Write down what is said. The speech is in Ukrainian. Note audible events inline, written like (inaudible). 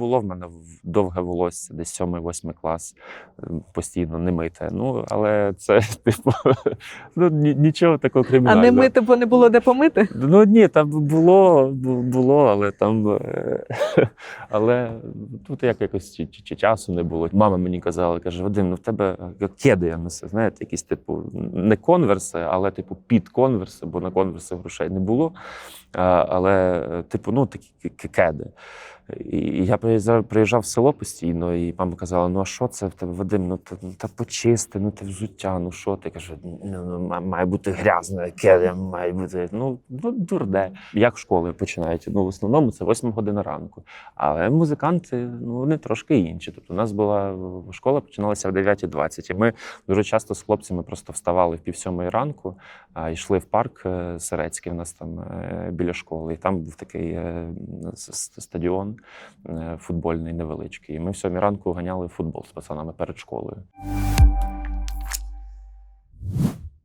було в мене довге волосся, десь сьомий, восьмий клас, е, постійно не мите. Ну, але це, (laughs) типу, ну, нічого такого А не мити, бо не було де помити? Ну ні, там було, було, але там. е, (laughs) Але тут як якось чи, чи, чи часу не було. Мама мені казала, каже: Вадим, ну в тебе е, кеди я носи, знаєте, якісь типу не конверси, але типу під конверси, бо на конверси грошей не було. Але, е, типу, ну такі кеди. І я приїжджав, приїжджав в село постійно, і мама казала: ну а що це в тебе, Вадим? Ну та, та почисти, ну ти взуття, ну що ти? Каже, ну, ну ма- має бути грязне, кеди, має бути. Ну, ну дурде. Як школи починають? Ну, в основному це 8 година ранку. Але музиканти, ну вони трошки інші. Тобто, у нас була школа починалася в 9.20, і ми дуже часто з хлопцями просто вставали в пів сьомої ранку, а йшли в парк е, Серецький, у нас там е, біля школи. І там був такий е, стадіон футбольний невеличкий. І ми в сьомій ранку ганяли футбол з пацанами перед школою.